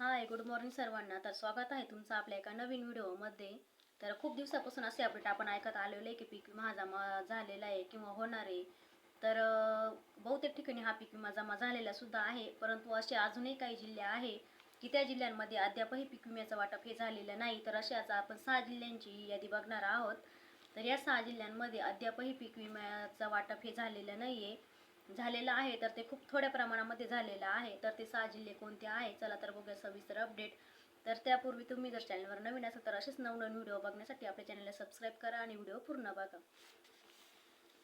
Hi good morning सर्वांना. तर स्वागत आहे तुमचं आपल्या एका नवीन व्हिडिओमध्ये. तर खूप दिवसापासून असे अपडेट आपण ऐकत आलेलो आहे की पीक विमा हा जमा झालेला आहे किंवा होणार आहे. तर बहुतेक ठिकाणी हा पीक विमा जमा झालेला सुद्धा आहे परंतु असे अजूनही काही जिल्हे आहे की त्या जिल्ह्यांमध्ये अद्यापही पीक विम्याचं वाटप हे झालेलं नाही. तर अशाच आपण सहा जिल्ह्यांची यादी बघणार आहोत. तर या सहा जिल्ह्यांमध्ये अद्यापही पीक विम्याचं वाटप हे झालेलं नाही आहे झालेलं आहे तर ते खूप थोड्या प्रमाणामध्ये झालेलं आहे. तर ते सहा जिल्हे कोणते आहे चला तर बघूया सविस्तर अपडेट तर त्यापूर्वी तुम्ही जर चॅनलवर नवीन असाल तर असेच नवनवीन व्हिडिओ बघण्यासाठी आपल्या चॅनलला सबस्क्राईब करा आणि व्हिडिओ पूर्ण बघा.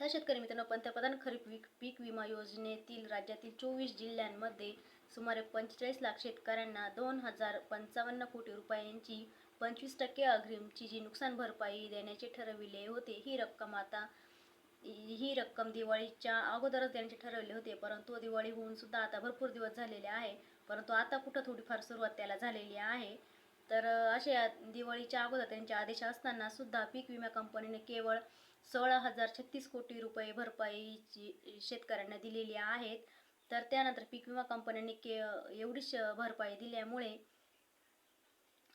तर शेतकरी मित्रांनो पंतप्रधान खरीप पीक पीक विमा योजनेतील राज्यातील चोवीस जिल्ह्यांमध्ये सुमारे पंचेचाळीस लाख शेतकऱ्यांना दोन हजार पंचावन्न कोटी रुपयांची पंचवीस टक्के अग्रिमची जी नुकसान भरपाई देण्याचे ठरविले होते ही रक्कम आता ही रक्कम दिवाळीच्या अगोदरच त्यांचे ठरवले होते परंतु दिवाळी होऊन सुद्धा आता भरपूर दिवस झालेले आहे. परंतु आता कुठं थोडीफार सुरुवात त्याला झालेली आहे. तर असे दिवाळीच्या अगोदर त्यांचे आदेश असताना सुद्धा पीक विमा कंपनीने केवळ सोळा हजार छत्तीस कोटी रुपये भरपाईची शेतकऱ्यांना दिलेली आहेत. तर त्यानंतर पीक विमा कंपन्यांनी के एवढीच भरपाई दिल्यामुळे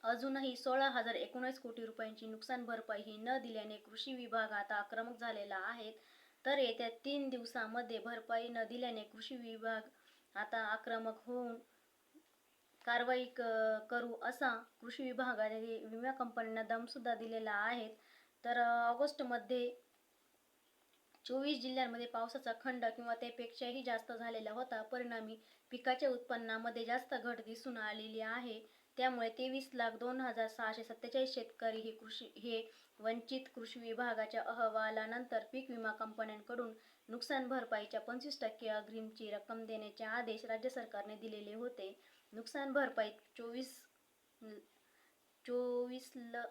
अजूनही सोळा हजार एकोणीस कोटी रुपयांची नुकसान भरपाई ही न दिल्याने कृषी विभाग आता आक्रमक झालेला आहे. तर येत्या तीन दिवसामध्ये भरपाई न दिल्याने कृषी विभाग आता आक्रमक होऊन कारवाई क करू असा कृषी विभागाने विमा कंपन्यांना दमसुद्धा दिलेला आहे. तर ऑगस्टमध्ये चोवीस जिल्ह्यांमध्ये पावसाचा खंड किंवा त्यापेक्षाही जास्त झालेला होता. परिणामी पिकाच्या उत्पन्नामध्ये जास्त घट दिसून आलेली आहे. त्यामुळे तेवीस लाख दोन हजार सहाशे सत्तेचाळीस शेतकरी हे कृषी हे वंचित कृषी विभागाच्या अहवालानंतर पीक विमा कंपन्यांकडून नुकसान भरपाईच्या पंचवीस टक्के अग्रिमची रक्कम देण्याचे आदेश राज्य सरकारने दिलेले होते. नुकसान भरपाई चोवीस चोवीस ल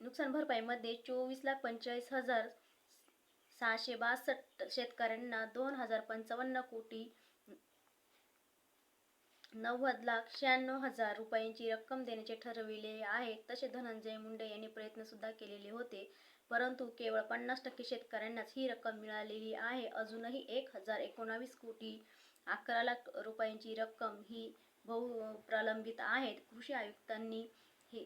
नुकसान भरपाईमध्ये चोवीस लाख पंचेचाळीस हजार सहाशे बासष्ट शेतकऱ्यांना दोन हजार पंचावन्न कोटी नव्वद लाख शहाण्णव हजार रुपयांची रक्कम देण्याचे ठरविले आहे. तसे धनंजय मुंडे यांनी प्रयत्नसुद्धा केलेले होते. परंतु केवळ पन्नास टक्के शेतकऱ्यांनाच ही रक्कम मिळालेली आहे. अजूनही एक हजार एकोणावीस कोटी अकरा लाख रुपयांची रक्कम ही बहु प्रलंबित आहेत. कृषी आयुक्तांनी हे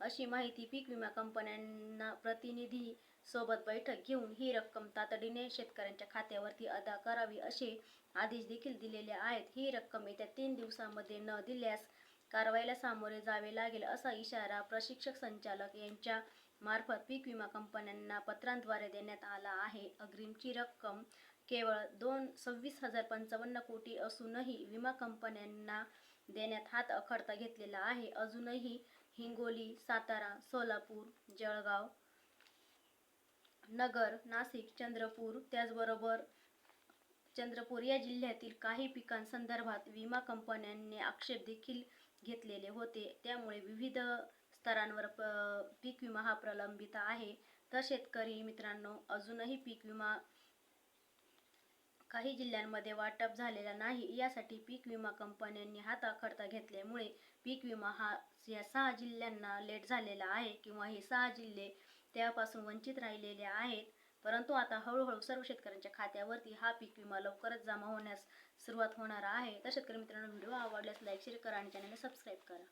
अशी माहिती पीक विमा कंपन्यांना प्रतिनिधी सोबत बैठक घेऊन ही रक्कम तातडीने शेतकऱ्यांच्या खात्यावरती अदा करावी असे आदेश देखील दिलेले आहेत. ही रक्कम येत्या तीन दिवसामध्ये न दिल्यास कारवाईला सामोरे जावे लागेल असा इशारा प्रशिक्षक संचालक यांच्या मार्फत पीक विमा कंपन्यांना पत्रांद्वारे देण्यात आला आहे. अग्रिमची रक्कम केवळ दोन सव्वीस हजार पंचावन्न कोटी असूनही विमा कंपन्यांना देण्यात हात अखडता घेतलेला आहे. अजूनही हिंगोली सातारा सोलापूर जळगाव नगर नाशिक चंद्रपूर त्याचबरोबर चंद्रपूर या जिल्ह्यातील काही पिकांसंदर्भात विमा कंपन्यांनी आक्षेप देखील घेतलेले होते. त्यामुळे विविध स्तरांवर प- पीक विमा हा प्रलंबित आहे. तर शेतकरी मित्रांनो अजूनही पीक विमा काही जिल्ह्यांमध्ये वाटप झालेला नाही. यासाठी पीक विमा कंपन्यांनी हात आखडता घेतल्यामुळे पीक विमा हा या सहा जिल्ह्यांना लेट झालेला आहे किंवा हे सहा जिल्हे त्यापासून वंचित राहिलेले आहेत. परंतु आता हळूहळू सर्व शेतकऱ्यांच्या खात्यावरती हा पीक विमा लवकरच जमा होण्यास सुरुवात होणार आहे. तर शेतकरी मित्रांनो व्हिडिओ आवडल्यास लाईक शेअर करा आणि चॅनलला सबस्क्राईब करा.